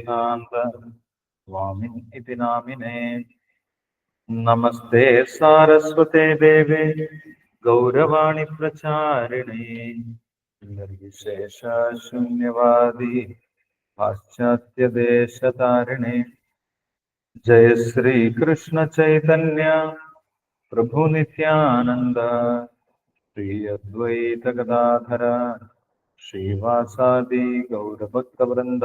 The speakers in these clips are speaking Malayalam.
വേദാന്ത സ്വാമിൻ ഇതി നാമിനേ നമസ്തേ സാരസ്വതേ ദേവേ ಗೌರವಾಣಿ ಪ್ರಚಾರಿಣೆ ನಿರ್ವಿಶೇಷ ಶೂನ್ಯವಾದಿ ಪಾಶ್ಚಾತ್ಯ ದೇಶ ತಾರಿಣೆ ಜಯ ಶ್ರೀ ಕೃಷ್ಣ ಚೈತನ್ಯ ಪ್ರಭು ನಿತ್ಯಾನಂದ ಶ್ರೀ ಅದ್ವೈತ ಗದಾಧರ ಶ್ರೀವಾಸಾದಿ ಗೌರಭಕ್ತ ವೃಂದ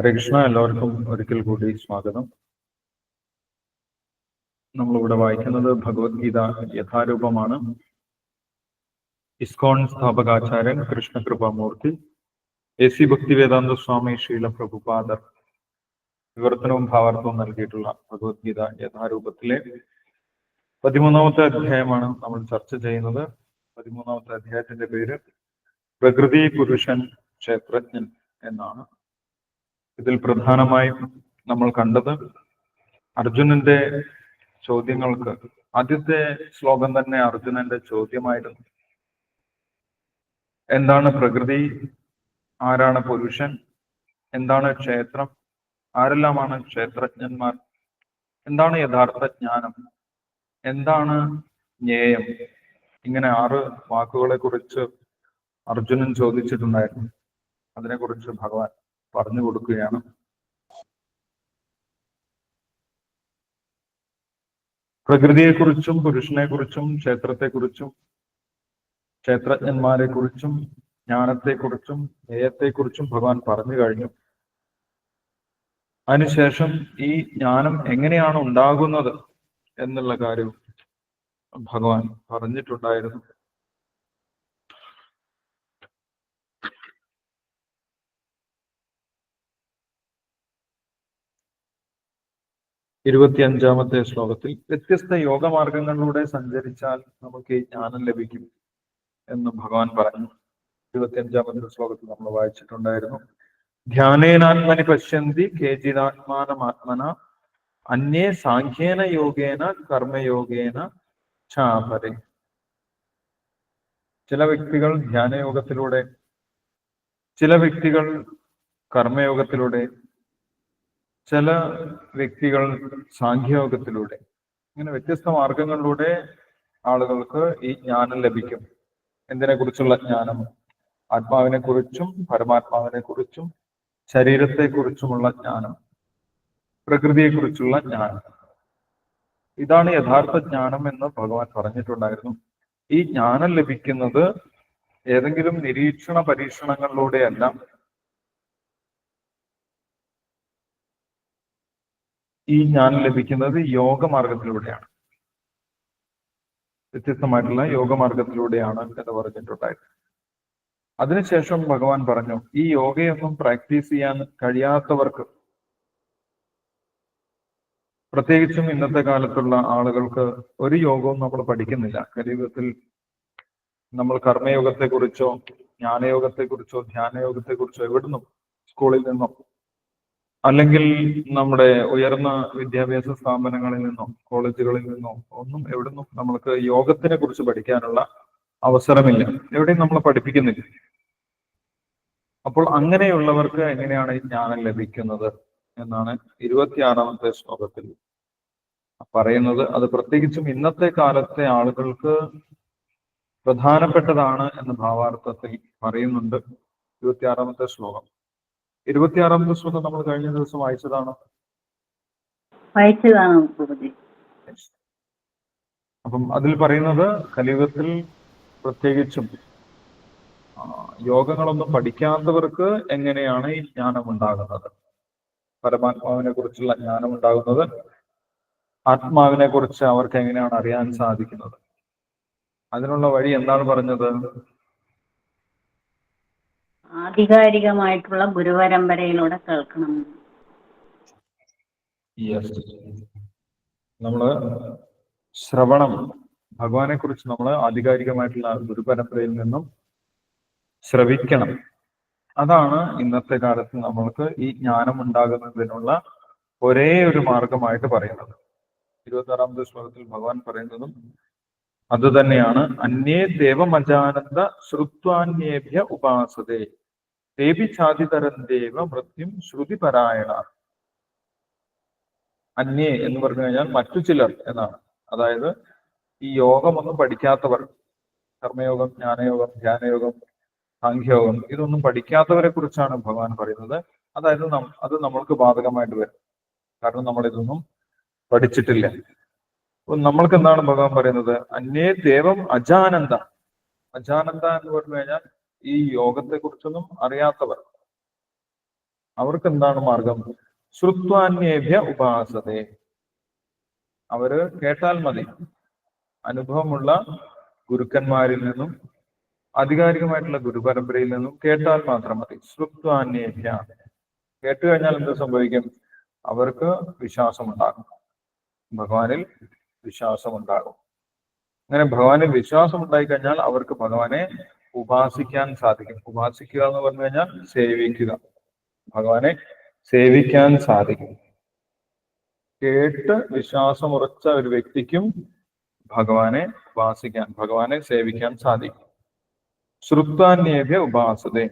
ഹരേ കൃഷ്ണ എല്ലാവർക്കും ഒരിക്കൽ കൂടി സ്വാഗതം. നമ്മളിവിടെ വായിക്കുന്നത് ഭഗവത്ഗീത യഥാരൂപമാണ്. ഇസ്കോൺ സ്ഥാപകാചാര്യൻ കൃഷ്ണകൃപാമൂർത്തി എ സി ഭക്തിവേദാന്ത സ്വാമി ശീല പ്രഭുപാദർ വിവർത്തനവും ഭാവാർത്ഥവും നൽകിയിട്ടുള്ള ഭഗവത്ഗീത യഥാരൂപത്തിലെ പതിമൂന്നാമത്തെ അധ്യായമാണ് നമ്മൾ ചർച്ച ചെയ്യുന്നത്. പതിമൂന്നാമത്തെ അധ്യായത്തിന്റെ പേര് പ്രകൃതി പുരുഷൻ ക്ഷേത്രജ്ഞൻ എന്നാണ്. ഇതിൽ പ്രധാനമായും നമ്മൾ കണ്ടത് അർജുനന്റെ ചോദ്യങ്ങൾക്ക് ആദ്യത്തെ ശ്ലോകം തന്നെ അർജുനന്റെ ചോദ്യമായിരുന്നു. എന്താണ് പ്രകൃതി? ആരാണ് പുരുഷൻ? എന്താണ് ക്ഷേത്രം? ആരെല്ലാമാണ് ക്ഷേത്രജ്ഞന്മാർ? എന്താണ് യഥാർത്ഥ ജ്ഞാനം? എന്താണ് ജ്ഞേയം? ഇങ്ങനെ ആറ് വാക്കുകളെ കുറിച്ച് അർജുനൻ ചോദിച്ചിട്ടുണ്ടായിരുന്നു. അതിനെക്കുറിച്ച് ഭഗവാൻ പറഞ്ഞു കൊടുക്കുകയാണ്. പ്രകൃതിയെക്കുറിച്ചും പുരുഷനെക്കുറിച്ചും ക്ഷേത്രത്തെക്കുറിച്ചും ക്ഷേത്രജ്ഞന്മാരെക്കുറിച്ചും ജ്ഞാനത്തെക്കുറിച്ചും നേയത്തെക്കുറിച്ചും ഭഗവാൻ പറഞ്ഞു കഴിഞ്ഞു. അതിനുശേഷം ഈ ജ്ഞാനം എങ്ങനെയാണ് ഉണ്ടാകുന്നത് എന്നുള്ള കാര്യവും ഭഗവാൻ പറഞ്ഞിട്ടുണ്ടായിരുന്നു. ഇരുപത്തിയഞ്ചാമത്തെ ശ്ലോകത്തിൽ വ്യത്യസ്ത യോഗമാർഗങ്ങളിലൂടെ സഞ്ചരിച്ചാൽ നമുക്ക് ഈ ജ്ഞാനം ലഭിക്കും എന്ന് ഭഗവാൻ പറഞ്ഞു. ഇരുപത്തിയഞ്ചാമത്തെ ശ്ലോകത്തിൽ നമ്മൾ വായിച്ചിട്ടുണ്ടായിരുന്നു. ധ്യാനേനാത്മനി പശ്യന്തി കേചിതാത്മാനമാത്മന അന്യേ സാഖ്യേന യോഗേന കർമ്മയോഗേന ചാപരെ. ചില വ്യക്തികൾ ധ്യാനയോഗത്തിലൂടെ ചില വ്യക്തികൾ കർമ്മയോഗത്തിലൂടെ ചില വ്യക്തികൾ സാഖ്യയോഗത്തിലൂടെ ഇങ്ങനെ വ്യത്യസ്ത മാർഗങ്ങളിലൂടെ ആളുകൾക്ക് ഈ ജ്ഞാനം ലഭിക്കും. എന്തിനെ കുറിച്ചുള്ള ജ്ഞാനം? ആത്മാവിനെ കുറിച്ചും പരമാത്മാവിനെ കുറിച്ചും ശരീരത്തെ കുറിച്ചുമുള്ള ജ്ഞാനം പ്രകൃതിയെ കുറിച്ചുള്ള ജ്ഞാനം. ഇതാണ് യഥാർത്ഥ ജ്ഞാനം എന്ന് ഭഗവാൻ പറഞ്ഞിട്ടുണ്ടായിരുന്നു. ഈ ജ്ഞാനം ലഭിക്കുന്നത് ഏതെങ്കിലും നിരീക്ഷണ പരീക്ഷണങ്ങളിലൂടെയല്ല ഈ ജ്ഞാനം ലഭിക്കുന്നത് യോഗമാർഗത്തിലൂടെയാണ്. വ്യത്യസ്തമായിട്ടുള്ള യോഗമാർഗത്തിലൂടെയാണ് എന്ന് പറഞ്ഞിട്ടുണ്ടായത്. അതിനുശേഷം ഭഗവാൻ പറഞ്ഞു ഈ യോഗയൊന്നും പ്രാക്ടീസ് ചെയ്യാൻ കഴിയാത്തവർക്ക് പ്രത്യേകിച്ചും ഇന്നത്തെ കാലത്തുള്ള ആളുകൾക്ക് ഒരു യോഗവും നമ്മൾ പഠിക്കുന്നില്ല. കലിയുഗത്തിൽ നമ്മൾ കർമ്മയോഗത്തെക്കുറിച്ചോ ജ്ഞാനയോഗത്തെക്കുറിച്ചോ ധ്യാനയോഗത്തെക്കുറിച്ചോ എവിടുന്നും സ്കൂളിൽ നിന്നോ അല്ലെങ്കിൽ നമ്മുടെ ഉയർന്ന വിദ്യാഭ്യാസ സ്ഥാപനങ്ങളിൽ നിന്നോ കോളേജുകളിൽ നിന്നോ ഒന്നും എവിടെ നിന്നും നമ്മൾക്ക് യോഗത്തിനെ കുറിച്ച് പഠിക്കാനുള്ള അവസരമില്ല. എവിടെയും നമ്മൾ പഠിപ്പിക്കുന്നില്ല. അപ്പോൾ അങ്ങനെയുള്ളവർക്ക് എങ്ങനെയാണ് ഈ ജ്ഞാനം ലഭിക്കുന്നത് എന്നാണ് ഇരുപത്തിയാറാമത്തെ ശ്ലോകത്തിൽ പറയുന്നത്. അത് പ്രത്യേകിച്ചും ഇന്നത്തെ കാലത്തെ ആളുകൾക്ക് പ്രധാനപ്പെട്ടതാണ് എന്ന ഭാവാർത്ഥത്തിൽ പറയുന്നുണ്ട് ഇരുപത്തിയാറാമത്തെ ശ്ലോകം. ഇരുപത്തിയാറാമത്തെ ദിവസം നമ്മൾ കഴിഞ്ഞ ദിവസം വായിച്ചതാണ്. വായിച്ചതാണ് അപ്പം അതിൽ പറയുന്നത് കലിയുഗത്തിൽ പ്രത്യേകിച്ചും യോഗങ്ങളൊന്നും പഠിക്കാത്തവർക്ക് എങ്ങനെയാണ് ഈ ജ്ഞാനം ഉണ്ടാകുന്നത് പരമാത്മാവിനെ കുറിച്ചുള്ള ജ്ഞാനം ഉണ്ടാകുന്നത് ആത്മാവിനെ കുറിച്ച് അവർക്ക് എങ്ങനെയാണ് അറിയാൻ സാധിക്കുന്നത്? അതിനുള്ള വഴി എന്താണ് പറഞ്ഞത്? ആധികാരികമായിട്ടുള്ള ഗുരുപരമ്പരയിലൂടെ കേൾക്കണം. നമ്മൾ ശ്രവണം ഭഗവാനെ കുറിച്ച് നമ്മൾ ആധികാരികമായിട്ടുള്ള ഗുരുപരമ്പരയിൽ നിന്നും ശ്രവിക്കണം. അതാണ് ഇന്നത്തെ കാലത്ത് നമ്മൾക്ക് ഈ ജ്ഞാനം ഉണ്ടാകുന്നതിനുള്ള ഒരേ ഒരു മാർഗമായിട്ട് പറയുന്നത്. ഇരുപത്തി ആറാമത്തെ ശ്ലോകത്തിൽ ഭഗവാൻ പറയുന്നതും അത് തന്നെയാണ് അന്യേ ദേവമജാനന്ദ ശ്രുത്വാന്യേഭ്യ ഉപാസതേ. ദേവി ഛാതിതരം ദേവ മൃത്യും ശ്രുതിപരായണ. അന്യേ എന്ന് പറഞ്ഞു കഴിഞ്ഞാൽ മറ്റു ചിലർ എന്നാണ്. അതായത് ഈ യോഗമൊന്നും പഠിക്കാത്തവർ കർമ്മയോഗം ജ്ഞാനയോഗം ധ്യാനയോഗം സാഖ്യയോഗം ഇതൊന്നും പഠിക്കാത്തവരെ കുറിച്ചാണ് ഭഗവാൻ പറയുന്നത്. അതായത് അത് നമ്മൾക്ക് ബാധകമായിട്ട് വരും. കാരണം നമ്മൾ ഇതൊന്നും പഠിച്ചിട്ടില്ല. നമ്മൾക്ക് എന്താണ് ഭഗവാൻ പറയുന്നത്? അന്യേ ദേവം അജാനന്ദ അജാനന്ദ എന്ന് പറഞ്ഞു കഴിഞ്ഞാൽ ഈ യോഗത്തെ കുറിച്ചൊന്നും അറിയാത്തവർ. അവർക്ക് എന്താണ് മാർഗം? ശ്രുത്വാന്യേഭ്യ ഉപാസതേ. അവർ കേട്ടാൽ മതി. അനുഭവമുള്ള ഗുരുക്കന്മാരിൽ നിന്നും ആധികാരികമായിട്ടുള്ള ഗുരുപരമ്പരയിൽ നിന്നും കേട്ടാൽ മാത്രം മതി. ശ്രുത്വാന്യേഭ്യ. കേട്ട് കഴിഞ്ഞാൽ എന്ത് സംഭവിക്കും? അവർക്ക് വിശ്വാസമുണ്ടാകും. ഭഗവാനിൽ വിശ്വാസമുണ്ടാകും. അങ്ങനെ ഭഗവാനിൽ വിശ്വാസം ഉണ്ടായി കഴിഞ്ഞാൽ അവർക്ക് ഭഗവാനെ ഉപാസിക്കാൻ സാധിക്കും. ഉപാസിക്കുക എന്ന് പറഞ്ഞു കഴിഞ്ഞാൽ സേവിക്കുക. ഭഗവാനെ സേവിക്കാൻ സാധിക്കും. കേട്ട് വിശ്വാസമുറച്ച ഒരു വ്യക്തിക്കും ഭഗവാനെ ഉപാസിക്കാൻ ഭഗവാനെ സേവിക്കാൻ സാധിക്കും. ശ്രുത്താന്യേഭ്യ ഉപാസതേ.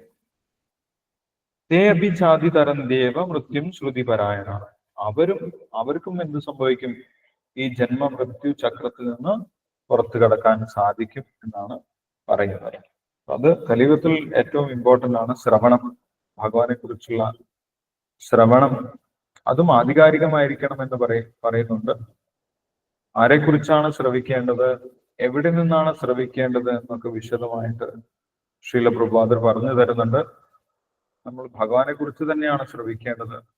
തേ അഭിചാതി തരം ദേവ മൃത്യും ശ്രുതിപരായണ. അവരും അവർക്കും എന്ത് സംഭവിക്കും? ഈ ജന്മ മൃത്യു ചക്രത്തിൽ നിന്ന് പുറത്തു കടക്കാൻ സാധിക്കും എന്നാണ് പറയുന്നത്. അത് കലിയുഗത്തിൽ ഏറ്റവും ഇമ്പോർട്ടന്റ് ആണ് ശ്രവണം. ഭഗവാനെ കുറിച്ചുള്ള ശ്രവണം. അതും ആധികാരികമായിരിക്കണം എന്ന് പറയ പറയുന്നുണ്ട്. ആരെക്കുറിച്ചാണ് ശ്രവിക്കേണ്ടത്? എവിടെ നിന്നാണ് ശ്രവിക്കേണ്ടത് എന്നൊക്കെ വിശദമായിട്ട് ശ്രീല പ്രഭാതർ പറഞ്ഞു തരുന്നുണ്ട്. നമ്മൾ ഭഗവാനെ കുറിച്ച് തന്നെയാണ് ശ്രവിക്കേണ്ടത്.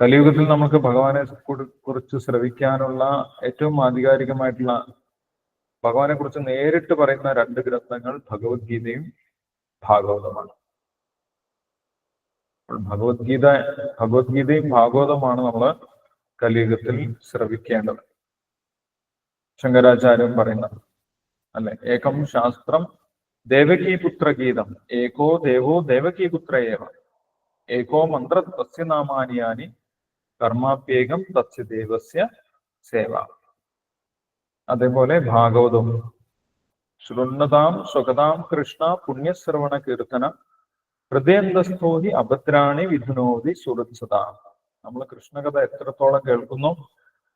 കലിയുഗത്തിൽ നമുക്ക് ഭഗവാനെ കുറി- കുറിച്ച് ശ്രവിക്കാനുള്ള ഏറ്റവും ആധികാരികമായിട്ടുള്ള ഭഗവാനെ കുറിച്ച് നേരിട്ട് പറയുന്ന രണ്ട് ഗ്രന്ഥങ്ങൾ ഭഗവത്ഗീതയും ഭാഗവതമാണ്. ഭഗവത്ഗീത ഭഗവത്ഗീതയും ഭാഗവതമാണ് നമ്മൾ കലിയുഗത്തിൽ ശ്രവിക്കേണ്ടത്. ശങ്കരാചാര്യൻ പറയുന്നത് അല്ലെ ഏകം ശാസ്ത്രം ദേവകീപുത്ര ഗീതം ഏകോ ദേവോ ദേവകീപുത്രയേവ ഏകോ മന്ത്ര നാമാനിയാനി കർമാപ്യേകം തസ്യദേവസ്യ സേവ. അതേപോലെ ഭാഗവതം. ശൃണ്ണതാം സ്വഗതാം കൃഷ്ണ പുണ്യശ്രവണ കീർത്തന ഹൃദയന്തസ്ഥോ ഹി അഭദ്രാണി വിധുനോതി സുഹൃത്സതാം നമ്മൾ കൃഷ്ണകഥ എത്രത്തോളം കേൾക്കുന്നു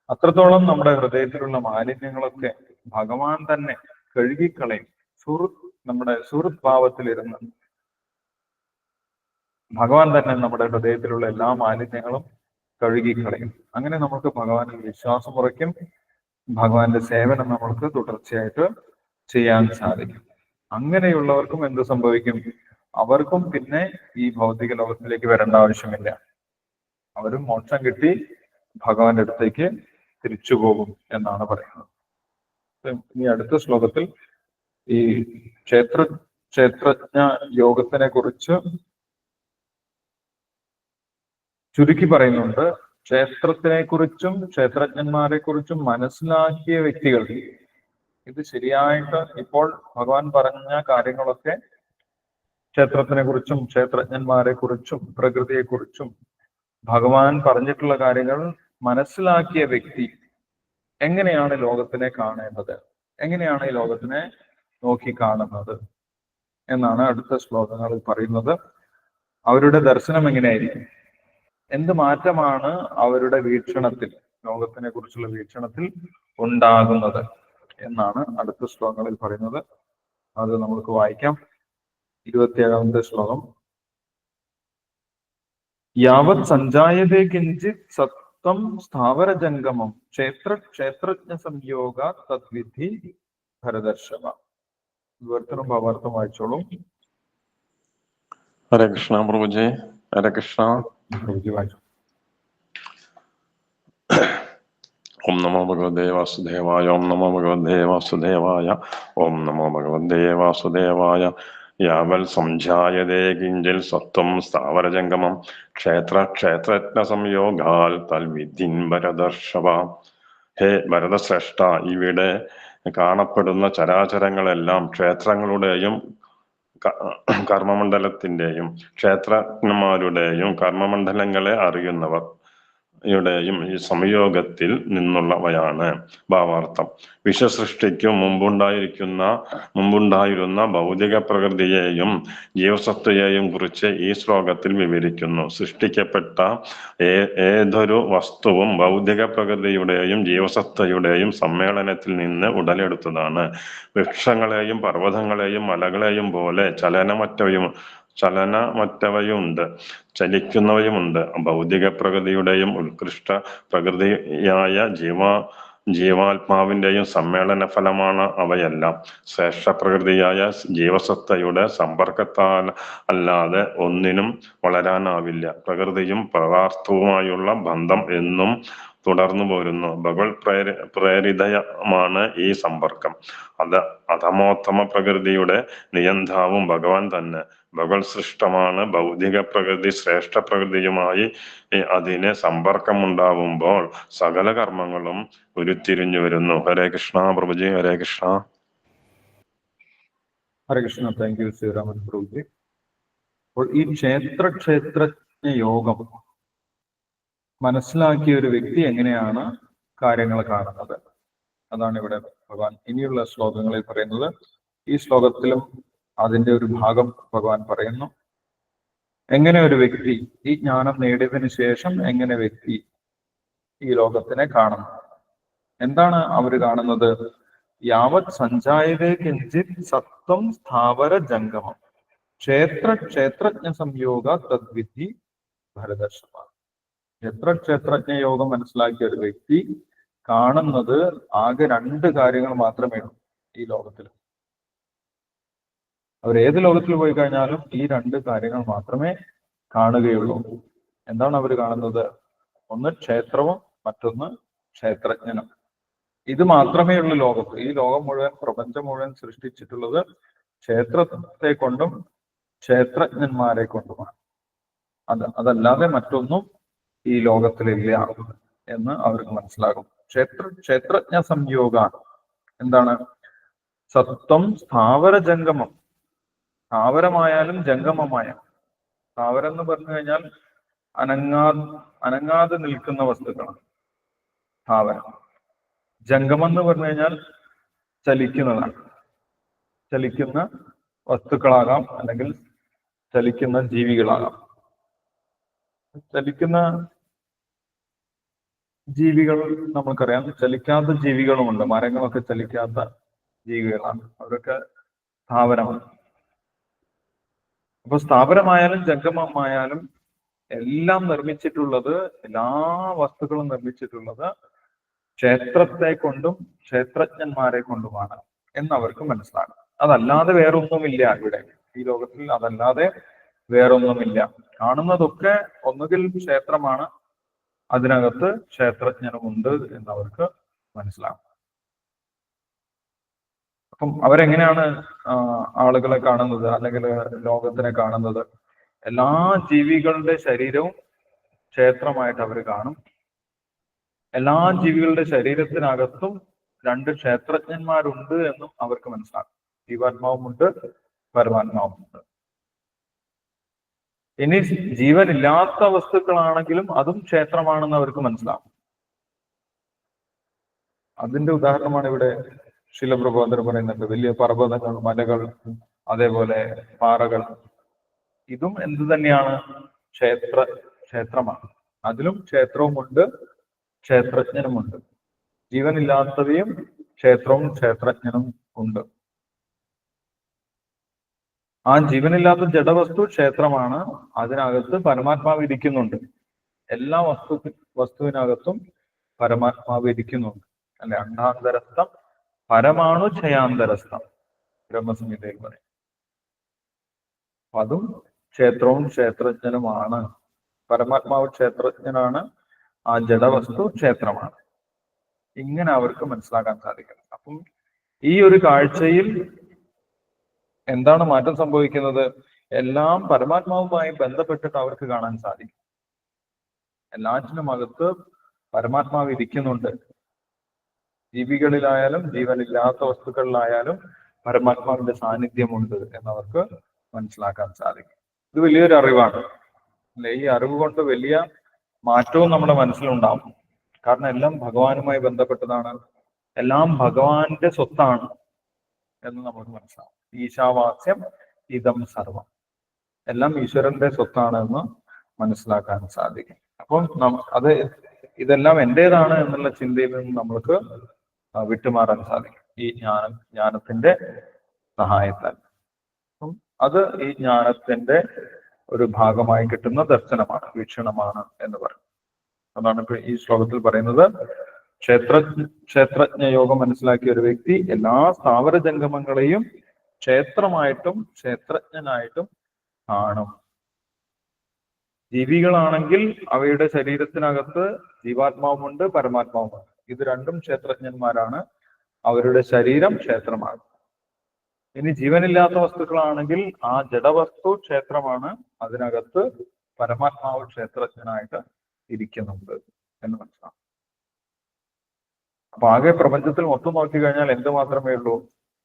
അത്രത്തോളം നമ്മുടെ ഹൃദയത്തിലുള്ള മാലിന്യങ്ങളൊക്കെ ഭഗവാൻ തന്നെ കഴുകിക്കളയും. സുഹൃത്ത് നമ്മുടെ സുഹൃത് ഭാവത്തിലിരുന്ന് ഭഗവാൻ തന്നെ നമ്മുടെ ഹൃദയത്തിലുള്ള എല്ലാ മാലിന്യങ്ങളും കഴുകിക്കളയും. അങ്ങനെ നമുക്ക് ഭഗവാനിൽ വിശ്വാസം ഉറയ്ക്കും. ഭഗവാന്റെ സേവനം നമ്മൾക്ക് തുടർച്ചയായിട്ട് ചെയ്യാൻ സാധിക്കും. അങ്ങനെയുള്ളവർക്കും എന്ത് സംഭവിക്കും? അവർക്കും പിന്നെ ഈ ഭൗതിക ലോകത്തിലേക്ക് വരേണ്ട ആവശ്യമില്ല. അവരും മോക്ഷം കിട്ടി ഭഗവാന്റെ അടുത്തേക്ക് തിരിച്ചു പോകും എന്നാണ് പറയുന്നത്. ഇനി അടുത്ത ശ്ലോകത്തിൽ ഈ ക്ഷേത്ര ക്ഷേത്രജ്ഞ യോഗത്തിനെ കുറിച്ച് ചുരുക്കി പറയുന്നുണ്ട്. ക്ഷേത്രത്തിനെ കുറിച്ചും ക്ഷേത്രജ്ഞന്മാരെ കുറിച്ചും മനസ്സിലാക്കിയ വ്യക്തികൾ ഇത് ശരിയായിട്ട് ഇപ്പോൾ ഭഗവാൻ പറഞ്ഞ കാര്യങ്ങളൊക്കെ ക്ഷേത്രത്തിനെ കുറിച്ചും ക്ഷേത്രജ്ഞന്മാരെ കുറിച്ചും പ്രകൃതിയെ കുറിച്ചും ഭഗവാൻ പറഞ്ഞിട്ടുള്ള കാര്യങ്ങൾ മനസ്സിലാക്കിയ വ്യക്തി എങ്ങനെയാണ് ലോകത്തിനെ കാണേണ്ടത്? എങ്ങനെയാണ് ഈ ലോകത്തിനെ നോക്കി കാണുന്നത്? എന്നാണ് അടുത്ത ശ്ലോകങ്ങളിൽ പറയുന്നത്. അവരുടെ ദർശനം എങ്ങനെയായിരിക്കും? എന്ത് മാറ്റമാണ് അവരുടെ വീക്ഷണത്തിൽ ലോകത്തിനെ കുറിച്ചുള്ള വീക്ഷണത്തിൽ ഉണ്ടാകുന്നത് എന്നാണ് അടുത്ത ശ്ലോകങ്ങളിൽ പറയുന്നത്. അത് നമുക്ക് വായിക്കാം. ഇരുപത്തിയേഴാമത്തെ ശ്ലോകം. യാവത് സഞ്ചായതേ കിഞ്ചിത് സത്വം സ്ഥാവരജംഗമം ക്ഷേത്ര ക്ഷേത്രജ്ഞ സംയോഗ തദ്വിധി ഭരദർശവ. വിവർത്തനം ഭാവാർത്ഥം വായിച്ചോളൂ. ഹരേ കൃഷ്ണ പ്രഭുജെ. ഹരേ കൃഷ്ണ. ഓം നമോ ഭഗവതേ വാസുദേവായ ഓം നമോ ഭഗവതേ വാസുദേവായ ഓം നമോ ഭഗവതേ വാസുദേവായ യാവൽ സംജായതേ കിഞ്ചിൽ സത്വം സ്ഥാവരജംഗമം ക്ഷേത്ര ക്ഷേത്രജ്ഞ സംയോഗാൽ തൽവിധിൻ ഭരദർഷവ ഹേ ഭരതശ്രേഷ്ഠ ഇവിടെ കാണപ്പെടുന്ന ചരാചരങ്ങളെല്ലാം ക്ഷേത്രങ്ങളുടെയും കർമ്മമണ്ഡലത്തിന്റെയും ക്ഷേത്രജ്ഞന്മാരുടെയും കർമ്മമണ്ഡലങ്ങളെ അറിയുന്നവർ. യുടെയും ഈ സംയോഗത്തിൽ നിന്നുള്ളവയാണ് ഭാവാർത്ഥം. വിശ്വസൃഷ്ടിക്കു മുമ്പുണ്ടായിരിക്കുന്ന മുമ്പുണ്ടായിരുന്ന ഭൗതിക പ്രകൃതിയെയും ജീവസത്വയെയും കുറിച്ച് ഈ ശ്ലോകത്തിൽ വിവരിക്കുന്നു. സൃഷ്ടിക്കപ്പെട്ട ഏതൊരു വസ്തുവും ഭൗതിക പ്രകൃതിയുടെയും ജീവസത്വയുടെയും സമ്മേളനത്തിൽ നിന്ന് ഉടലെടുത്തതാണ്. വൃക്ഷങ്ങളെയും പർവതങ്ങളെയും മലകളെയും പോലെ ചലനമറ്റവയും ചലനമറ്റവയുണ്ട് ചലിക്കുന്നവയുമുണ്ട്. ഭൗതിക പ്രകൃതിയുടെയും ഉത്കൃഷ്ട പ്രകൃതിയായ ജീവ ജീവാത്മാവിന്റെയും സമ്മേളന ഫലമാണ് അവയെല്ലാം. ശ്രേഷ്ഠ പ്രകൃതിയായ ജീവസത്തയുടെ സമ്പർക്കത്താൽ അല്ലാതെ ഒന്നിനും വളരാനാവില്ല. പ്രകൃതിയും പദാർത്ഥവുമായുള്ള ബന്ധം എന്നും തുടർന്നു പോരുന്നു. ബഗൾ പ്രേരി പ്രേരിതയമാണ് ഈ സമ്പർക്കം. അത അധമോത്തമ പ്രകൃതിയുടെ നിയന്താവും ഭഗവാൻ തന്നെ. ഭഗവത് സൃഷ്ടമാണ്. ഭൗതിക പ്രകൃതി ശ്രേഷ്ഠ പ്രകൃതിയുമായി അതിന് സമ്പർക്കമുണ്ടാവുമ്പോൾ സകല കർമ്മങ്ങളും ഉരുത്തിരിഞ്ഞു വരുന്നു. Hare Krishna Prabhuji Hare Krishna. Hare Krishna thank you Sreeraman Prabhuji. അപ്പോൾ ഈ ക്ഷേത്ര ക്ഷേത്രജ്ഞ യോഗം മനസ്സിലാക്കിയ ഒരു വ്യക്തി എങ്ങനെയാണ് കാര്യങ്ങൾ കാണുന്നത്? അതാണ് ഇവിടെ ഭഗവാൻ ഇനിയുള്ള ശ്ലോകങ്ങളിൽ പറയുന്നത്. ഈ ശ്ലോകത്തിലും അതിന്റെ ഒരു ഭാഗം ഭഗവാൻ പറയുന്നു. എങ്ങനെ ഒരു വ്യക്തി ഈ ജ്ഞാനം നേടിയതിനു ശേഷം എങ്ങനെ വ്യക്തി ഈ ലോകത്തിനെ കാണുന്നു? എന്താണ് അവർ കാണുന്നത്? യാവത് സഞ്ചായതേ കിഞ്ചിത് സത്വം സ്ഥാവര ജംഗമം. ക്ഷേത്ര ക്ഷേത്രജ്ഞ സംയോഗ തദ്വിധി ഭരതർഷഭ. ക്ഷേത്ര ക്ഷേത്രജ്ഞ യോഗം മനസ്സിലാക്കിയ ഒരു വ്യക്തി കാണുന്നത് ആകെ രണ്ട് കാര്യങ്ങൾ മാത്രമേ ഉള്ളൂ ഈ ലോകത്തിൽ അവർ ഏത് ലോകത്തിൽ പോയി കഴിഞ്ഞാലും ഈ രണ്ട് കാര്യങ്ങൾ മാത്രമേ കാണുകയുള്ളൂ. എന്താണ് അവർ കാണുന്നത്? ഒന്ന് ക്ഷേത്രവും മറ്റൊന്ന് ക്ഷേത്രജ്ഞനും. ഇത് മാത്രമേ ഉള്ള ലോകത്ത്. ഈ ലോകം മുഴുവൻ പ്രപഞ്ചം മുഴുവൻ സൃഷ്ടിച്ചിട്ടുള്ളത് ക്ഷേത്രത്തെ കൊണ്ടും ക്ഷേത്രജ്ഞന്മാരെ കൊണ്ടുമാണ്. അത് അതല്ലാതെ മറ്റൊന്നും ഈ ലോകത്തിലില്ല എന്ന് അവർക്ക് മനസ്സിലാകും. ക്ഷേത്ര ക്ഷേത്രജ്ഞ സംയോഗ എന്താണ്? സത്വം സ്ഥാവര ജംഗമം സ്ഥാവരമായാലും ജംഗമമായ. സ്ഥാവരം എന്ന് പറഞ്ഞു കഴിഞ്ഞാൽ അനങ്ങാ അനങ്ങാതെ നിൽക്കുന്ന വസ്തുക്കളാണ്. സ്ഥാവരം. ജംഗമം എന്ന് പറഞ്ഞു കഴിഞ്ഞാൽ ചലിക്കുന്നതാണ്. ചലിക്കുന്ന വസ്തുക്കളാകാം അല്ലെങ്കിൽ ചലിക്കുന്ന ജീവികളാകാം. ചലിക്കുന്ന ജീവികൾ നമുക്കറിയാം ചലിക്കാത്ത ജീവികളുമുണ്ട്. മരങ്ങളൊക്കെ ചലിക്കാത്ത ജീവികളാണ്. അവരൊക്കെ സ്ഥാവരമാണ്. അപ്പൊ സ്ഥാപനമായാലും ജംഗമമായാലും എല്ലാം നിർമ്മിച്ചിട്ടുള്ളത് എല്ലാ വസ്തുക്കളും നിർമ്മിച്ചിട്ടുള്ളത് ക്ഷേത്രത്തെ കൊണ്ടും ക്ഷേത്രജ്ഞന്മാരെ കൊണ്ടുമാണ് എന്ന് അവർക്ക് മനസ്സിലാകും. അതല്ലാതെ വേറൊന്നുമില്ല ഇവിടെ. ഈ ലോകത്തിൽ അതല്ലാതെ വേറൊന്നുമില്ല. കാണുന്നതൊക്കെ ഒന്നുകിൽ ക്ഷേത്രമാണ് അതിനകത്ത് ക്ഷേത്രജ്ഞനുമുണ്ട് എന്നവർക്ക് മനസ്സിലാകും. അപ്പം അവരെങ്ങനെയാണ് ആളുകളെ കാണുന്നത്? അല്ലെങ്കിൽ ലോകത്തിനെ കാണുന്നത്? എല്ലാ ജീവികളുടെ ശരീരവും ക്ഷേത്രമായിട്ട് അവർ കാണും. എല്ലാ ജീവികളുടെ ശരീരത്തിനകത്തും രണ്ട് ക്ഷേത്രജ്ഞന്മാരുണ്ട് എന്നും അവർക്ക് മനസ്സിലാക്കും ജീവാത്മാവുമുണ്ട് പരമാത്മാവുമുണ്ട്. ഇനി ജീവനില്ലാത്ത വസ്തുക്കളാണെങ്കിലും അതും ക്ഷേത്രമാണെന്ന് അവർക്ക് മനസ്സിലാവും അതിന്റെ ഉദാഹരണമാണ് ഇവിടെ ശിലപ്രബോധനം പറയുന്നുണ്ട് വലിയ പർവതങ്ങൾ മലകൾ അതേപോലെ പാറകൾ. ഇതും എന്തു തന്നെയാണ്? ക്ഷേത്ര ക്ഷേത്രമാണ്. അതിലും ക്ഷേത്രവുമുണ്ട് ക്ഷേത്രജ്ഞനുമുണ്ട് ജീവനില്ലാത്തവയും ക്ഷേത്രവും ക്ഷേത്രജ്ഞനും ഉണ്ട്. ആ ജീവനില്ലാത്ത ജഡവസ്തു ക്ഷേത്രമാണ്. അതിനകത്ത് പരമാത്മാവ് ഇരിക്കുന്നുണ്ട്. എല്ലാ വസ്തു വസ്തുവിനകത്തും പരമാത്മാവ് ഇരിക്കുന്നുണ്ട്. അല്ലെ അണ്ഡാന്തരസ്ഥം പരമാണു ക്ഷയാന്തരസ്ഥം ബ്രഹ്മസംഹിതയിൽ പറയും. അതും ക്ഷേത്രവും ക്ഷേത്രജ്ഞനുമാണ്. പരമാത്മാവ് ക്ഷേത്രജ്ഞനാണ് ആ ജഡവസ്തു ക്ഷേത്രമാണ്. ഇങ്ങനെ അവർക്ക് മനസ്സിലാക്കാൻ സാധിക്കണം. അപ്പം ഈ ഒരു കാഴ്ചയിൽ എന്താണ് മാറ്റം സംഭവിക്കുന്നത്? എല്ലാം പരമാത്മാവുമായി ബന്ധപ്പെട്ടിട്ട് അവർക്ക് കാണാൻ സാധിക്കും. എല്ലാറ്റിനും അകത്ത് പരമാത്മാവ് ഇരിക്കുന്നുണ്ട്. ജീവികളിലായാലും ജീവനില്ലാത്ത വസ്തുക്കളിലായാലും പരമാത്മാവിന്റെ സാന്നിധ്യമുണ്ട് എന്നവർക്ക് മനസ്സിലാക്കാൻ സാധിക്കും. ഇത് വലിയൊരു അറിവാണ്. അല്ലെ? ഈ അറിവ് കൊണ്ട് വലിയ മാറ്റവും നമ്മുടെ മനസ്സിലുണ്ടാവും. കാരണം എല്ലാം ഭഗവാനുമായി ബന്ധപ്പെട്ടതാണ്. എല്ലാം ഭഗവാന്റെ സ്വത്താണ് എന്ന് നമുക്ക് മനസ്സിലാവും. ഈശാവാസ്യം ഇതം സർവം. എല്ലാം ഈശ്വരന്റെ സ്വത്താണ് എന്ന് മനസ്സിലാക്കാൻ സാധിക്കും. അപ്പം അത് ഇതെല്ലാം എന്റേതാണ് എന്നുള്ള ചിന്തയിൽ നിന്ന് നമ്മൾക്ക് വിട്ടുമാറാൻ സാധിക്കും. ഈ ജ്ഞാനം ജ്ഞാനത്തിന്റെ സഹായത്താൽ. അപ്പം അത് ഈ ജ്ഞാനത്തിന്റെ ഒരു ഭാഗമായി കിട്ടുന്ന ദർശനമാണ് വീക്ഷണമാണ് എന്ന് പറയും അതാണ് ഇപ്പൊ ഈ ശ്ലോകത്തിൽ പറയുന്നത് ക്ഷേത്ര ക്ഷേത്രജ്ഞ യോഗം മനസ്സിലാക്കിയ ഒരു വ്യക്തി എല്ലാ സ്ഥാവര ജംഗമങ്ങളെയും ക്ഷേത്രമായിട്ടും ക്ഷേത്രജ്ഞനായിട്ടും കാണും. ജീവികളാണെങ്കിൽ അവയുടെ ശരീരത്തിനകത്ത് ജീവാത്മാവുമുണ്ട് പരമാത്മാവുമുണ്ട്. ഇത് രണ്ടും ക്ഷേത്രജ്ഞന്മാരാണ്. അവരുടെ ശരീരം ക്ഷേത്രമാണ്. ഇനി ജീവനില്ലാത്ത വസ്തുക്കളാണെങ്കിൽ ആ ജഡവസ്തു ക്ഷേത്രമാണ്. അതിനകത്ത് പരമാത്മാവ് ക്ഷേത്രജ്ഞനായിട്ട് ഇരിക്കുന്നുണ്ട് എന്ന് മനസ്സിലാവും അപ്പൊ ആകെ പ്രപഞ്ചത്തിൽ മൊത്തം നോക്കിക്കഴിഞ്ഞാൽ എന്ത് മാത്രമേ ഉള്ളൂ?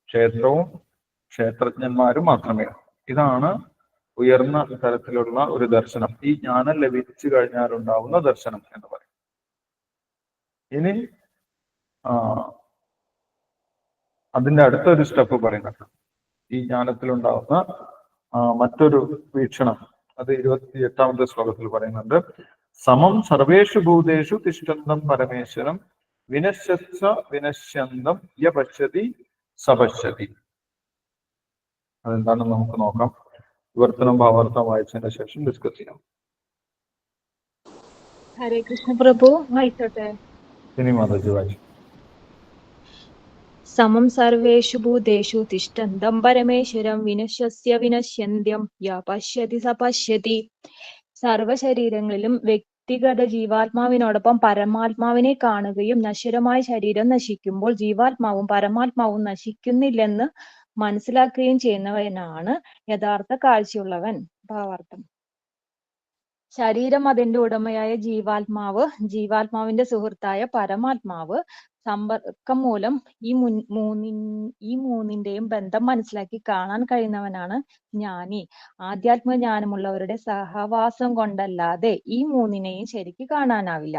ക്ഷേത്രവും ക്ഷേത്രജ്ഞന്മാരും മാത്രമേ ഇതാണ് ഉയർന്ന തരത്തിലുള്ള ഒരു ദർശനം. ഈ ജ്ഞാനം ലഭിച്ചു കഴിഞ്ഞാൽ ഉണ്ടാവുന്ന ദർശനം എന്ന് പറയും. ഇനി അതിന്റെ അടുത്തൊരു സ്റ്റെപ്പ് പറയുന്നുണ്ട്. ഈ ജ്ഞാനത്തിലുണ്ടാവുന്ന ആ, മറ്റൊരു വീക്ഷണം. അത് ഇരുപത്തി എട്ടാമത്തെ ശ്ലോകത്തിൽ പറയുന്നുണ്ട്. സമം സർവേഷു ഭൂതേഷു തിഷ്ടന്തം പരമേശ്വരം വിനശ്യസ വിനശ്യന്തം യ പശ്യതി സപശ്യതി. അതെന്താണെന്ന് നമുക്ക് നോക്കാം. വിവർത്തനം ഭാവാർത്ഥം വായിച്ചതിന് ശേഷം ഡിസ്കസ് ചെയ്യാം. ഹരേ കൃഷ്ണ പ്രഭു വായിച്ചോട്ടെ സമം സർവേഷു ഭൂതേഷു തിഷ്ടന്തം പരമേശ്വരം വിനശ്യസ്യ വിനശ്യന്ത്യം. യ പശ്യതി സ പശ്യതി. സർവശരീരങ്ങളിലും വ്യക്തിഗത ജീവാത്മാവിനോടൊപ്പം പരമാത്മാവിനെ കാണുകയും നശ്വരമായ ശരീരം നശിക്കുമ്പോൾ ജീവാത്മാവും പരമാത്മാവും നശിക്കുന്നില്ലെന്ന് മനസ്സിലാക്കുകയും ചെയ്യുന്നവനാണ് യഥാർത്ഥ കാഴ്ചയുള്ളവൻ. ഭാവാർത്ഥം. ശരീരം അതിന്റെ ഉടമയായ ജീവാത്മാവ് ജീവാത്മാവിന്റെ സുഹൃത്തായ പരമാത്മാവ് സമ്പർക്കം മൂലം ഈ മുൻ മൂന്നി ഈ മൂന്നിന്റെയും ബന്ധം മനസ്സിലാക്കി കാണാൻ കഴിയുന്നവനാണ് ജ്ഞാനി. ആധ്യാത്മ ജ്ഞാനമുള്ളവരുടെ സഹവാസം കൊണ്ടല്ലാതെ ഈ മൂന്നിനെയും ശരിക്ക് കാണാനാവില്ല.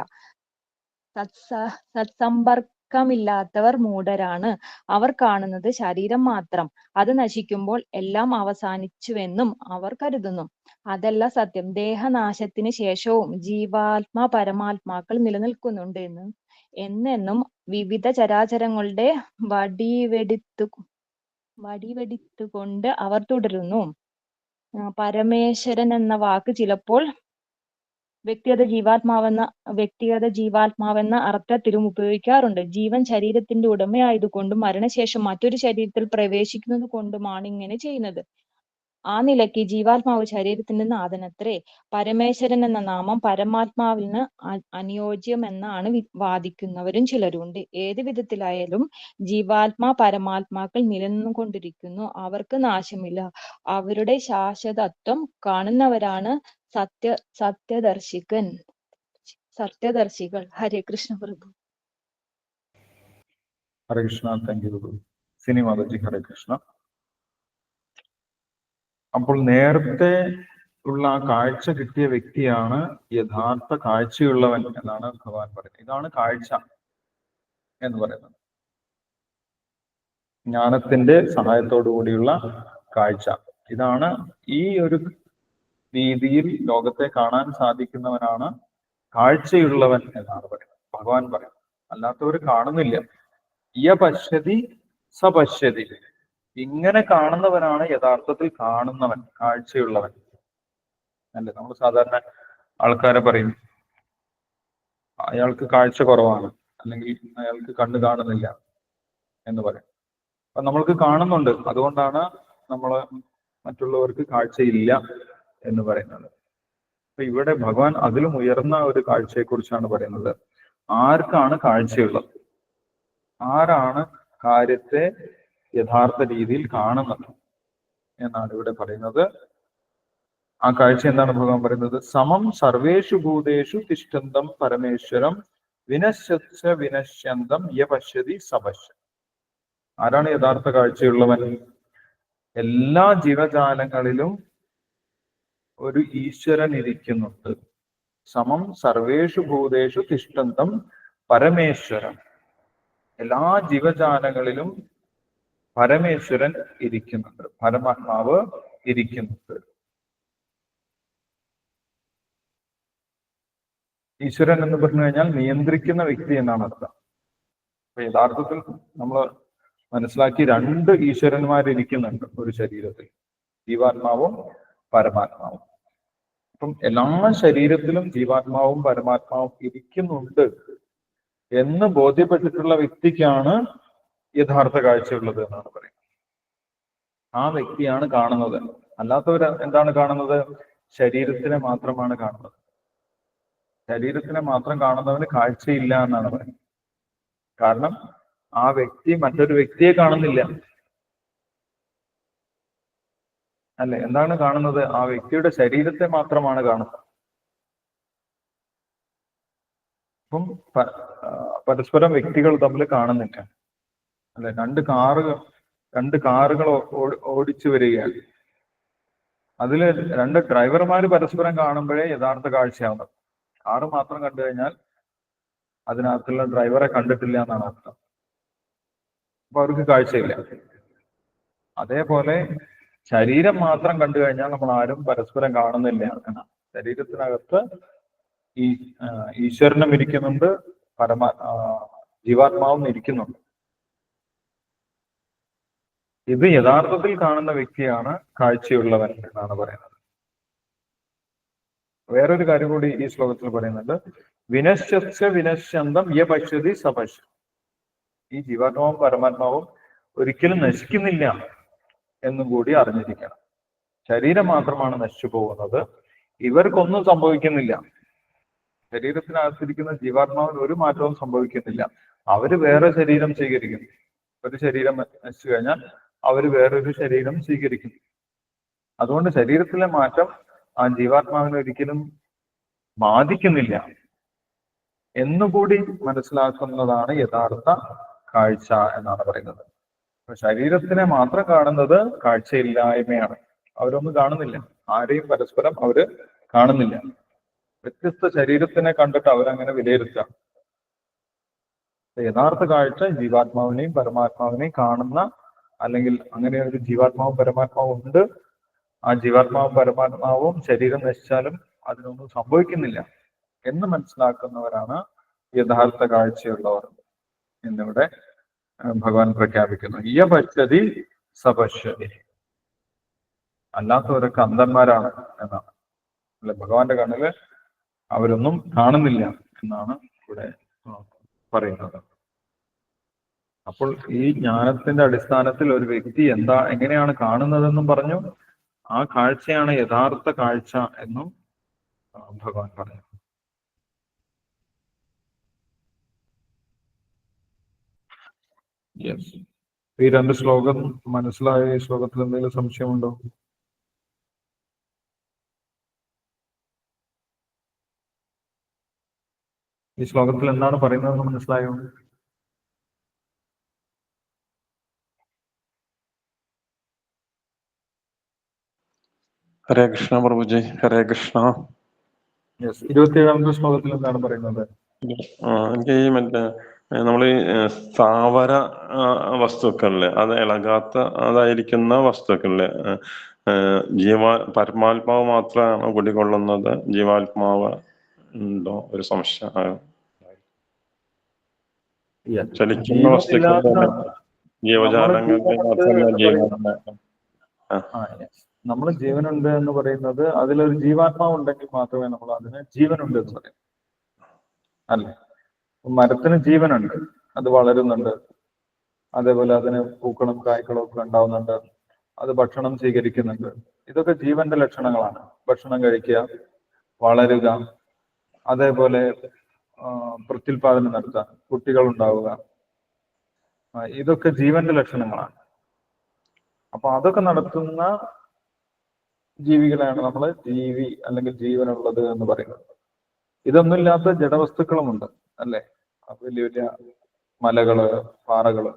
സത്സ സത്സമ്പർക്കമില്ലാത്തവർ മൂഢരാണ്. അവർ കാണുന്നത് ശരീരം മാത്രം. അത് നശിക്കുമ്പോൾ എല്ലാം അവസാനിച്ചുവെന്നും അവർ കരുതുന്നു. അതല്ല സത്യം. ദേഹനാശത്തിന് ശേഷവും ജീവാത്മാ പരമാത്മാക്കൾ നിലനിൽക്കുന്നുണ്ട് എന്ന്. എന്നെന്നും വിവിധ ചരാചരങ്ങളുടെ വടിവെടുത്തു വടിവെടുത്തുകൊണ്ട് അവർ തുടരുന്നു. പരമേശ്വരൻ എന്ന വാക്ക് ചിലപ്പോൾ വ്യക്തിഗത ജീവാത്മാവെന്ന വ്യക്തിഗത ജീവാത്മാവെന്ന അർത്ഥത്തിലും ഉപയോഗിക്കാറുണ്ട്. ജീവൻ ശരീരത്തിന്റെ ഉടമയായതുകൊണ്ടും മരണശേഷം മറ്റൊരു ശരീരത്തിൽ പ്രവേശിക്കുന്നത് കൊണ്ടുമാണ് ഇങ്ങനെ ചെയ്യുന്നത്. ആ നിലയ്ക്ക് ജീവാത്മാവ് ശരീരത്തിന്റെ നാഥനത്രേ പരമേശ്വരൻ എന്ന നാമം പരമാത്മാവിന് അനുയോജ്യമെന്നാണ് വാദിക്കുന്നവരും ചിലരുണ്ട്. ഏത് വിധത്തിലായാലും ജീവാത്മാ പരമാത്മാക്കൾ നിലനിന്നുകൊണ്ടിരിക്കുന്നു. അവർക്ക് നാശമില്ല. അവരുടെ ശാശ്വതത്വം കാണുന്നവരാണ് സത്യ സത്യദർശികൻ. സത്യദർശികൾ. ഹരേ കൃഷ്ണ പ്രഭു. ഹരേ കൃഷ്ണ. താങ്ക് യു സിനിമാ ഹരേ കൃഷ്ണ. അപ്പോൾ നേരത്തെ ഉള്ള ആ കാഴ്ച കിട്ടിയ വ്യക്തിയാണ് യഥാർത്ഥ കാഴ്ചയുള്ളവൻ എന്നാണ് ഭഗവാൻ പറയുന്നത്. ഇതാണ് കാഴ്ച എന്ന് പറയുന്നത്. ജ്ഞാനത്തിന്റെ സഹായത്തോടു കൂടിയുള്ള കാഴ്ച. ഇതാണ് ഈ ഒരു രീതിയിൽ ലോകത്തെ കാണാൻ സാധിക്കുന്നവനാണ് കാഴ്ചയുള്ളവൻ എന്നാണ് പറയുന്നത്. ഭഗവാൻ പറയുന്നത്. അല്ലാത്തവർ കാണുന്നില്ല. യ പശ്യതി സ പശ്യതി ഇങ്ങനെ കാണുന്നവനാണ് യഥാർത്ഥത്തിൽ കാണുന്നവൻ കാഴ്ചയുള്ളവൻ. അല്ലേ? നമ്മൾ സാധാരണ ആൾക്കാരെ പറയും അയാൾക്ക് കാഴ്ച കുറവാണ് അല്ലെങ്കിൽ അയാൾക്ക് കണ്ണ് കാണുന്നില്ല എന്ന് പറയും. അപ്പൊ നമ്മൾക്ക് കാണുന്നുണ്ട്. അതുകൊണ്ടാണ് നമ്മൾ മറ്റുള്ളവർക്ക് കാഴ്ചയില്ല എന്ന് പറയുന്നത്. അപ്പൊ ഇവിടെ ഭഗവാൻ അതിലും ഉയർന്ന ഒരു കാഴ്ചയെ കുറിച്ചാണ് പറയുന്നത്. ആർക്കാണ് കാഴ്ചയുള്ളത്? ആരാണ് കാര്യത്തെ യഥാർത്ഥ രീതിയിൽ കാണുന്നത് എന്നാണ് ഇവിടെ പറയുന്നത്. ആ കാഴ്ച എന്താണ് ഭഗവാൻ പറയുന്നത്? സമം സർവേഷു ഭൂതേഷു തിഷ്ടന്തം പരമേശ്വരം വിനശ്യച്ച വിനശ്യന്തം യ പശ്യതി സപശ്യ. ആരാണ് യഥാർത്ഥ കാഴ്ചയുള്ളവൻ? എല്ലാ ജീവജാലങ്ങളിലും ഒരു ഈശ്വരൻ ഇരിക്കുന്നുണ്ട്. സമം സർവേഷു ഭൂതേഷു തിഷ്ടന്തം പരമേശ്വരം. എല്ലാ ജീവജാലങ്ങളിലും പരമേശ്വരൻ ഇരിക്കുന്നുണ്ട്. പരമാത്മാവ് ഇരിക്കുന്നുണ്ട്. ഈശ്വരൻ എന്ന് പറഞ്ഞു കഴിഞ്ഞാൽ നിയന്ത്രിക്കുന്ന വ്യക്തി എന്നാണ് അർത്ഥം. അപ്പൊ യഥാർത്ഥത്തിൽ നമ്മൾ മനസ്സിലാക്കി രണ്ട് ഈശ്വരന്മാരിരിക്കുന്നുണ്ട് ഒരു ശരീരത്തിൽ. ജീവാത്മാവും പരമാത്മാവും. അപ്പം എല്ലാ ശരീരത്തിലും ജീവാത്മാവും പരമാത്മാവും ഇരിക്കുന്നുണ്ട് എന്ന് ബോധ്യപ്പെട്ടിട്ടുള്ള വ്യക്തിക്കാണ് യഥാർത്ഥ കാഴ്ചയുള്ളത് എന്നാണ് പറയുന്നത്. ആ വ്യക്തിയാണ് കാണുന്നത്. അല്ലാത്തവർ എന്താണ് കാണുന്നത്? ശരീരത്തിനെ മാത്രമാണ് കാണുന്നത്. ശരീരത്തിനെ മാത്രം കാണുന്നവന് കാഴ്ചയില്ല എന്നാണ് പറയുന്നത്. കാരണം ആ വ്യക്തി മറ്റൊരു വ്യക്തിയെ കാണുന്നില്ല. അല്ല? എന്താണ് കാണുന്നത്? ആ വ്യക്തിയുടെ ശരീരത്തെ മാത്രമാണ് കാണുന്നത്. അപ്പം പരസ്പരം വ്യക്തികൾ തമ്മിൽ കാണുന്നില്ല. അല്ലെ രണ്ട് കാറുകൾ രണ്ട് കാറുകൾ ഓടിച്ചു വരികയാണ്. അതിൽ രണ്ട് ഡ്രൈവർമാർ പരസ്പരം കാണുമ്പോഴേ യഥാർത്ഥ കാഴ്ചയാണ് കാറ് മാത്രം കണ്ടു കഴിഞ്ഞാൽ അതിനകത്തുള്ള ഡ്രൈവറെ കണ്ടിട്ടില്ല എന്നാണ് അർത്ഥം. അപ്പൊ അവർക്ക് കാഴ്ചയില്ല. അതേപോലെ ശരീരം മാത്രം കണ്ടു കഴിഞ്ഞാൽ നമ്മൾ ആരും പരസ്പരം കാണുന്നില്ല എന്നാണ്. ശരീരത്തിനകത്ത് ഈ ഈശ്വരനും ഇരിക്കുന്നുണ്ട് പരമാ ജീവാത്മാവും ഇരിക്കുന്നുണ്ട്. ഇത് യഥാർത്ഥത്തിൽ കാണുന്ന വ്യക്തിയാണ് കാഴ്ചയുള്ളവൻ എന്നാണ് പറയുന്നത്. വേറൊരു കാര്യം കൂടി ഈ ശ്ലോകത്തിൽ പറയുന്നുണ്ട്. വിനശ്ച വിനശ്യന്തം യ പശ്യതി സപശ്യ. ഈ ജീവാത്മാവും പരമാത്മാവും ഒരിക്കലും നശിക്കുന്നില്ല എന്നും കൂടി അറിഞ്ഞിരിക്കണം. ശരീരം മാത്രമാണ് നശിച്ചു പോകുന്നത്. ഇവർക്കൊന്നും സംഭവിക്കുന്നില്ല. ശരീരത്തിനകത്തിരിക്കുന്ന ജീവാത്മാവിന് ഒരു മാറ്റവും സംഭവിക്കുന്നില്ല. അവർ വേറെ ശരീരം സ്വീകരിക്കുന്നു. ഒരു ശരീരം നശിച്ചു കഴിഞ്ഞാൽ അവർ വേറൊരു ശരീരം സ്വീകരിക്കും. അതുകൊണ്ട് ശരീരത്തിലെ മാറ്റം ആ ജീവാത്മാവിനെ ഒരിക്കലും ബാധിക്കുന്നില്ല എന്നുകൂടി മനസ്സിലാക്കുന്നതാണ് യഥാർത്ഥ കാഴ്ച എന്നാണ് പറയുന്നത്. ശരീരത്തിനെ മാത്രം കാണുന്നത് കാഴ്ചയില്ലായ്മയാണ്. അവരൊന്നും കാണുന്നില്ല. ആരെയും പരസ്പരം അവർ കാണുന്നില്ല. വ്യത്യസ്ത ശരീരത്തിനെ കണ്ടിട്ട് അവരങ്ങനെ വിലയിരുത്താം യഥാർത്ഥ കാഴ്ച ജീവാത്മാവിനെയും പരമാത്മാവിനെയും കാണുന്ന അല്ലെങ്കിൽ അങ്ങനെ ഒരു ജീവാത്മാവും പരമാത്മാവും ഉണ്ട്. ആ ജീവാത്മാവും പരമാത്മാവും ശരീരം നശിച്ചാലും അതിനൊന്നും സംഭവിക്കുന്നില്ല എന്ന് മനസ്സിലാക്കുന്നവരാണ് യഥാർത്ഥ കാഴ്ചയുള്ളവർ. എന്നിവിടെ ഭഗവാൻ പ്രഖ്യാപിക്കുന്നു ഇയ പശ്യതി സപശ്യതി. അല്ലാത്തവരൊക്കെ അന്ധന്മാരാണ് എന്നാണ്. അല്ലെ ഭഗവാന്റെ കണ്ണിൽ അവരൊന്നും കാണുന്നില്ല എന്നാണ് ഇവിടെ പറയുന്നത്. അപ്പോൾ ഈ ജ്ഞാനത്തിന്റെ അടിസ്ഥാനത്തിൽ ഒരു വ്യക്തി എന്താ എങ്ങനെയാണ് കാണുന്നതെന്നും പറഞ്ഞു. ആ കാഴ്ചയാണ് യഥാർത്ഥ കാഴ്ച എന്നും ഭഗവാൻ പറഞ്ഞു. യെസ് ഈ രണ്ട് ശ്ലോകം മനസ്സിലായ ഈ ശ്ലോകത്തിൽ എന്തെങ്കിലും സംശയമുണ്ടോ? ഈ ശ്ലോകത്തിൽ എന്താണ് പറയുന്നതെന്ന് മനസ്സിലായോ? ഹരേ കൃഷ്ണ പ്രഭുജി ഹരേ കൃഷ്ണ. ഇരുപത്തിയേഴാമത്തെ ശ്ലോകത്തിൽ എന്താണ് പറയുന്നത്. എനിക്ക് ഈ മറ്റേ നമ്മൾ ഈ സ്ഥാവര വസ്തുക്കളിൽ അത് ഇളകാത്ത അതായിരിക്കുന്ന വസ്തുക്കളിൽ ജീവ ജീവാ പരമാത്മാവ് മാത്രമാണ് കുടികൊള്ളുന്നത് ജീവാത്മാവ് ഉണ്ടോ? ഒരു സംശയം. ചലിക്കുന്ന വസ്തുക്കളിൽ ജീവജാലങ്ങളിൽ മാത്രമല്ല ജീവാത്മാവ് നമ്മൾ ജീവനുണ്ട് എന്ന് പറയുന്നത് അതിലൊരു ജീവാത്മാവ് ഉണ്ടെങ്കിൽ മാത്രമേ നമ്മൾ അതിന് ജീവനുണ്ട് എന്ന് പറയും. അല്ലേ? മരത്തിന് ജീവനുണ്ട്. അത് വളരുന്നുണ്ട്. അതേപോലെ അതിന് പൂക്കളും കായ്ക്കളും ഒക്കെ ഉണ്ടാവുന്നുണ്ട്. അത് ഭക്ഷണം സ്വീകരിക്കുന്നുണ്ട്. ഇതൊക്കെ ജീവന്റെ ലക്ഷണങ്ങളാണ്. ഭക്ഷണം കഴിക്കുക വളരുക അതേപോലെ പ്രത്യുൽപാദനം നടത്തുക കുട്ടികൾ ഉണ്ടാവുക. ഇതൊക്കെ ജീവന്റെ ലക്ഷണങ്ങളാണ്. അപ്പൊ അതൊക്കെ നടത്തുന്ന ജീവികളാണ് നമ്മൾ ജീവി അല്ലെങ്കിൽ ജീവനുള്ളത് എന്ന് പറയുന്നത്. ഇതൊന്നുമില്ലാത്ത ജഡവസ്തുക്കളുമുണ്ട് അല്ലെ? വലിയ വലിയ മലകൾ പാറകൾ.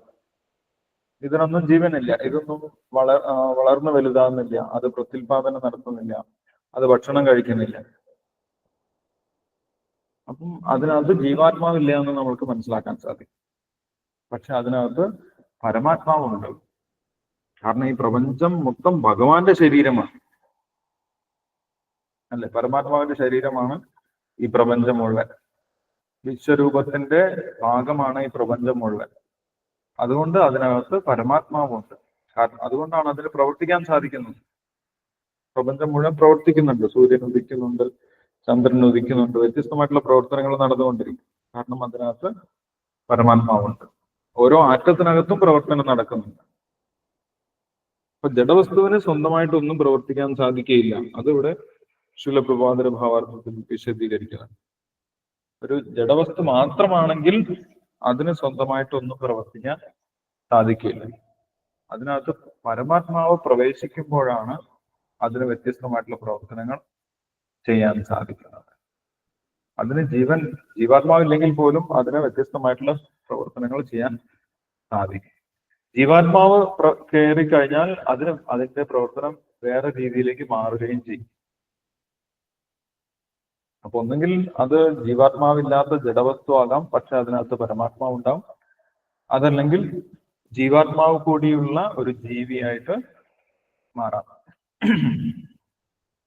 ഇതിനൊന്നും ജീവനില്ല. ഇതൊന്നും വള വളർന്നു വലുതാകുന്നില്ല അത് പ്രത്യുൽപാദനം നടത്തുന്നില്ല. അത് ഭക്ഷണം കഴിക്കുന്നില്ല. അപ്പം അതിനകത്ത് ജീവാത്മാവില്ല എന്ന് നമ്മൾക്ക് മനസ്സിലാക്കാൻ സാധിക്കും. പക്ഷെ അതിനകത്ത് പരമാത്മാവുണ്ട്. കാരണം ഈ പ്രപഞ്ചം മൊത്തം ഭഗവാന്റെ ശരീരമാണ്. അല്ലെ? പരമാത്മാവിന്റെ ശരീരമാണ് ഈ പ്രപഞ്ചം മുഴുവൻ വിശ്വരൂപത്തിന്റെ ഭാഗമാണ് ഈ പ്രപഞ്ചം മുഴുവൻ അതുകൊണ്ട് അതിനകത്ത് പരമാത്മാവുണ്ട്. കാരണം അതുകൊണ്ടാണ് അതിന് പ്രവർത്തിക്കാൻ സാധിക്കുന്നത്. പ്രപഞ്ചം മുഴുവൻ പ്രവർത്തിക്കുന്നുണ്ട്. സൂര്യൻ ഉദിക്കുന്നുണ്ട് ചന്ദ്രൻ ഉദിക്കുന്നുണ്ട്. വ്യത്യസ്തമായിട്ടുള്ള പ്രവർത്തനങ്ങൾ നടന്നുകൊണ്ടിരിക്കും കാരണം അതിനകത്ത് പരമാത്മാവുണ്ട്. ഓരോ ആറ്റത്തിനകത്തും പ്രവർത്തനം നടക്കുന്നുണ്ട്. അപ്പൊ ജഡവസ്തുവിന് സ്വന്തമായിട്ടൊന്നും പ്രവർത്തിക്കാൻ സാധിക്കുകയില്ല. അതിവിടെ ശുലപ്രഭാതര ഭാവാർത്ഥത്തിൽ വിശദീകരിക്കുന്നത് ഒരു ജഡവസ്തു മാത്രമാണെങ്കിൽ അതിന് സ്വന്തമായിട്ടൊന്നും പ്രവർത്തിക്കാൻ സാധിക്കില്ല. അതിനകത്ത് പരമാത്മാവ് പ്രവേശിക്കുമ്പോഴാണ് അതിന് വ്യത്യസ്തമായിട്ടുള്ള പ്രവർത്തനങ്ങൾ ചെയ്യാൻ സാധിക്കുന്നത്. അതിന് ജീവൻ ജീവാത്മാവില്ലെങ്കിൽ പോലും അതിന് വ്യത്യസ്തമായിട്ടുള്ള പ്രവർത്തനങ്ങൾ ചെയ്യാൻ സാധിക്കും. ജീവാത്മാവ് കയറി കഴിഞ്ഞാൽ അതിന് അതിന്റെ പ്രവർത്തനം വേറെ രീതിയിലേക്ക് മാറുകയും ചെയ്യും. അപ്പൊ ഒന്നുകിൽ അത് ജീവാത്മാവില്ലാത്ത ജഡവസ്തു ആകാം പക്ഷെ അതിനകത്ത് പരമാത്മാവ് ഉണ്ടാവും അതല്ലെങ്കിൽ ജീവാത്മാവ് കൂടിയുള്ള ഒരു ജീവിയായിട്ട് മാറാം.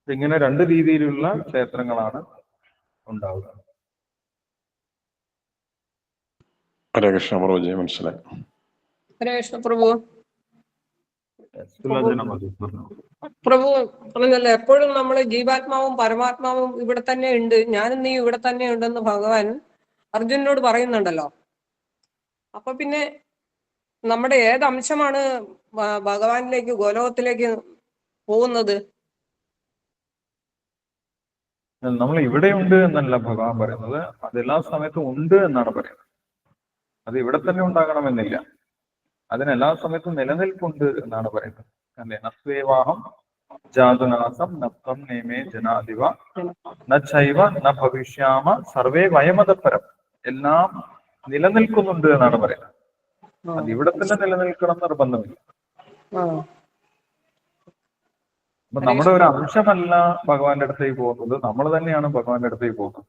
ഇങ്ങനെ രണ്ട് രീതിയിലുള്ള ക്ഷേത്രങ്ങളാണ് ഉണ്ടാവുക. ഹരേ കൃഷ്ണ പ്രഭുജി മനസ്സിലായി. ഹരേ കൃഷ്ണ പ്രഭു. പ്രഭു പറഞ്ഞല്ലോ എപ്പോഴും നമ്മൾ ജീവാത്മാവും പരമാത്മാവും ഇവിടെ തന്നെ ഉണ്ട്. ഞാനും നീ ഇവിടെ തന്നെ ഉണ്ടെന്ന് ഭഗവാൻ അർജുനോട് പറയുന്നുണ്ടല്ലോ. അപ്പൊ പിന്നെ നമ്മുടെ ഏത് അംശമാണ് ഭഗവാനിലേക്ക് ഗോലോകത്തിലേക്ക് പോകുന്നത്? നമ്മൾ ഇവിടെ ഉണ്ട് എന്നല്ല ഭഗവാൻ പറയുന്നത്. അതെല്ലാ സമയത്തും ഉണ്ട് എന്നാണ് പറയുന്നത്. അത് ഇവിടെ തന്നെ ഉണ്ടാകണമെന്നില്ല. അതിന് എല്ലാ സമയത്തും നിലനിൽപ്പുണ്ട് എന്നാണ് പറയുന്നത്. അല്ലെ നസ്വേവാഹം നേമേ ജനാധിവ ന ചൈവ ന ഭവിഷ്യാമ സർവേ വയമതപരം. എല്ലാം നിലനിൽക്കുന്നുണ്ട് എന്നാണ് പറയുന്നത്. അത് ഇവിടെ തന്നെ നിലനിൽക്കണം നിർബന്ധമില്ല. അപ്പൊ നമ്മുടെ ഒരു അംശമല്ല ഭഗവാന്റെ അടുത്തേക്ക് പോകുന്നത്. നമ്മൾ തന്നെയാണ് ഭഗവാന്റെ അടുത്തേക്ക് പോകുന്നത്.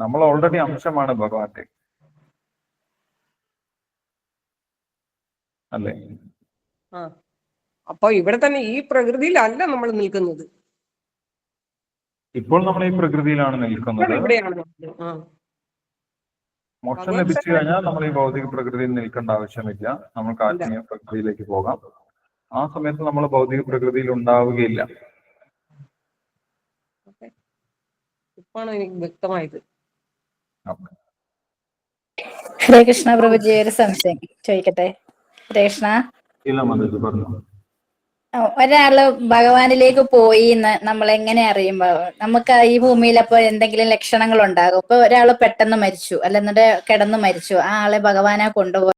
നമ്മൾ ഓൾറെഡി അംശമാണ് ഭഗവാന്റെ. അല്ലേ അപ്പൊ ഇവിടെ തന്നെ ഈ പ്രകൃതിയിലല്ല നമ്മൾ നിൽക്കുന്നത്. ഇപ്പോൾ നമ്മൾ ഈ പ്രകൃതിയിലാണ് നിൽക്കുന്നത്. മോക്ഷം ലഭിച്ചു കഴിഞ്ഞാൽ നമ്മൾ ഈ ഭൗതിക പ്രകൃതിയിൽ നിൽക്കേണ്ട ആവശ്യമില്ല. നമുക്ക് ആത്മീയ പ്രകൃതിയിലേക്ക് പോകാം. ആ സമയത്ത് നമ്മൾ ഭൗതിക പ്രകൃതിയിൽ ഉണ്ടാവുകയില്ല. ഇപ്പാണ് എനിക്ക് വ്യക്തമായത്. ഹരേ കൃഷ്ണ പ്രഭുജി ഒരു സംശയം ചോദിക്കട്ടെ? പറഞ്ഞു. ഒരാൾ ഭഗവാനിലേക്ക് പോയി എന്ന് നമ്മൾ എങ്ങനെ അറിയുമ്പോ നമുക്ക് ഈ ഭൂമിയിൽ അപ്പൊ എന്തെങ്കിലും ലക്ഷണങ്ങൾ ഉണ്ടാകും. ഇപ്പൊ ഒരാൾ പെട്ടെന്ന് മരിച്ചു അല്ലെന്നിട്ട് കിടന്ന് മരിച്ചു. ആ ആളെ ഭഗവാനെ കൊണ്ടുപോയി.